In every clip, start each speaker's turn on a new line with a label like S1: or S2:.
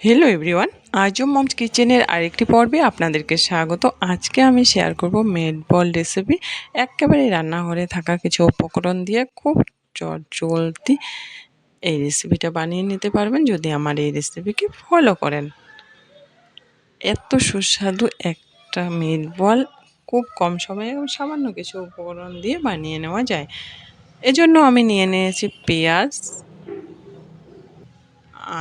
S1: Hello everyone আজও moms কিচেনের আরেকটি পর্বে আপনাদেরকে স্বাগত। আজকে আমি শেয়ার করব মেড বল রেসিপি একেবারে রান্নাঘরে থাকা কিছু উপকরণ দিয়ে খুব চলতি এই রেসিপিটা বানিয়ে নিতে পারবেন যদি আমার এই রেসিপিকে ফলো করেন। এত সুস্বাদু একটা মেড বল খুব কম সময়ে সামান্য কিছু উপকরণ দিয়ে বানিয়ে নেওয়া যায়। এজন্য আমি নিয়ে নিয়েছি পেঁয়াজ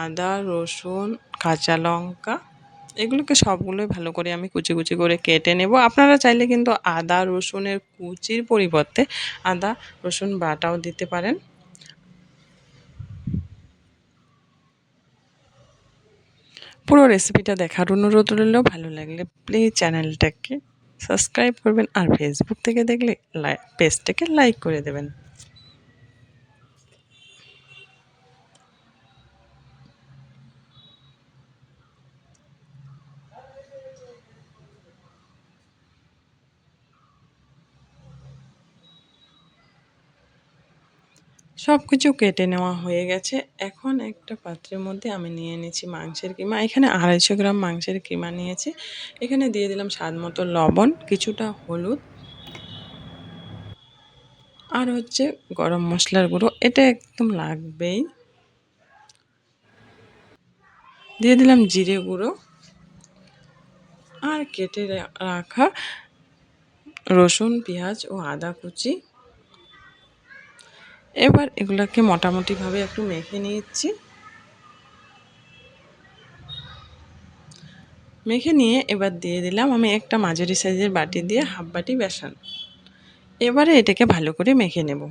S1: আদা, রসুন, কাঁচা লঙ্কা, এগুলোকে সবগুলোই ভালো করে আমি কুচি কুচি করে কেটে নেব। আপনারা চাইলে কিন্তু আদা, রসুনের কুচির পরিবর্তে আদা, রসুন বাটাও দিতে পারেন। পুরো রেসিপিটা দেখার অনুরোধ রইলেও ভালো লাগলে প্লিজ চ্যানেলটাকে সাবস্ক্রাইব করবেন আর ফেসবুক থেকে দেখলে পেজটাকে লাইক করে দেবেন। সব কিছু কেটে নেওয়া হয়ে গেছে। এখন একটা পাত্রের মধ্যে আমি নিয়ে নিয়েছি মাংসের কিমা। এখানে আড়াইশো গ্রাম মাংসের কিমা নিয়েছি। এখানে দিয়ে দিলাম স্বাদ মতো লবণ, কিছুটা হলুদ আর হচ্ছে গরম মশলার গুঁড়ো। এটা একদম লাগবেই। দিয়ে দিলাম জিরে গুঁড়ো আর কেটে রাখা রসুন, পেঁয়াজ ও আদা কুচি। এবার এগুলোকে মোটামুটিভাবে একটু মেখে নিয়েছি। মেখে নিয়ে এবার দিয়ে দিলাম আমি একটা মাঝারি সাইজের বাটি দিয়ে হাফ বাটি বেসান। এবারে এটাকে ভালো করে মেখে নেব।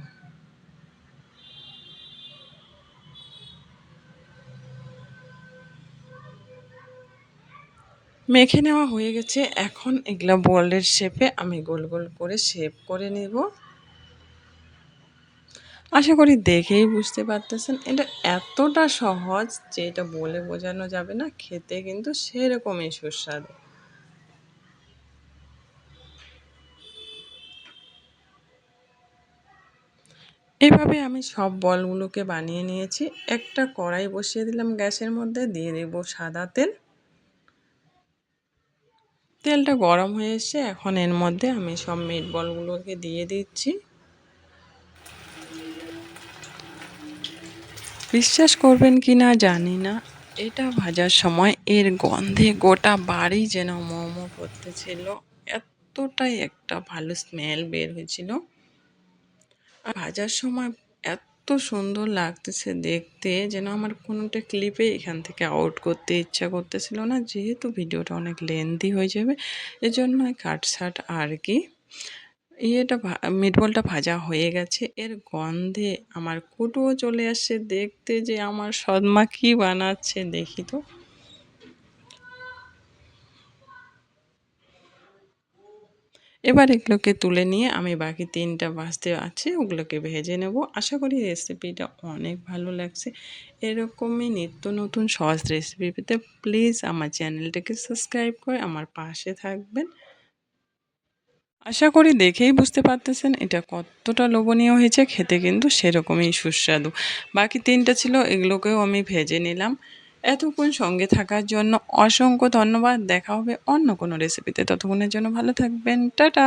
S1: মেখে নেওয়া হয়ে গেছে। এখন এগুলা বলের শেপে আমি গোল গোল করে শেপ করে নেব। আশা করি দেখেই বুঝতে পারতেছেন। এটা এতটা সহজ যে এটা বলে বোঝানো যাবে না, খেতে কিন্তু সেরকমই সুস্বাদু। এভাবে আমি সব বলগুলোকে বানিয়ে নিয়েছি। একটা কড়াই বসিয়ে দিলাম গ্যাসের মধ্যে, দিয়ে দেব সাদা তেল। তেলটা গরম হয়ে এসছে, এখন এর মধ্যে আমি সব মিট বলগুলোকে দিয়ে দিচ্ছি। বিশ্বাস করবেন কি না জানি না। এটা ভাজার সময় এর গন্ধে গোটা বাড়ি যেন মোমো করতেছিল। এতটাই একটা ভালো স্মেল বের হয়েছিল। আর ভাজার সময় এত সুন্দর লাগতেছে দেখতে যেন আমার কোনোটা ক্লিপে এখান থেকে আউট করতে ইচ্ছা করতেছিল না। যেহেতু ভিডিওটা অনেক লেন্দি হয়ে যাবে এজন্য কাট সাট আর কি। ইয়েটা মিটবলটা ভাজা হয়ে গেছে। এর গন্ধে আমার কুটুও চলে আসছে দেখতে যে আমার সদমা কি বানাচ্ছে, দেখি তো। এবার এগুলোকে তুলে নিয়ে আমি বাকি তিনটা ভাজতে আছে, ওগুলোকে ভেজে নেব। আশা করি রেসিপিটা অনেক ভালো লাগছে। এরকমই নিত্য নতুন সহজ রেসিপি পেতে প্লিজ আমার চ্যানেলটাকে সাবস্ক্রাইব করে আমার পাশে থাকবেন। আশা করি দেখেই বুঝতে পারতেছেন, এটা কতটা লোভনীয় হয়েছে, খেতে কিন্তু সেরকমই সুস্বাদু। বাকি তিনটা ছিল, এগুলোকেও আমি ভেজে নিলাম। এতক্ষণ সঙ্গে থাকার জন্য অসংখ্য ধন্যবাদ, দেখা হবে অন্য কোনো রেসিপিতে ততক্ষণের জন্য ভালো থাকবেন, টাটা!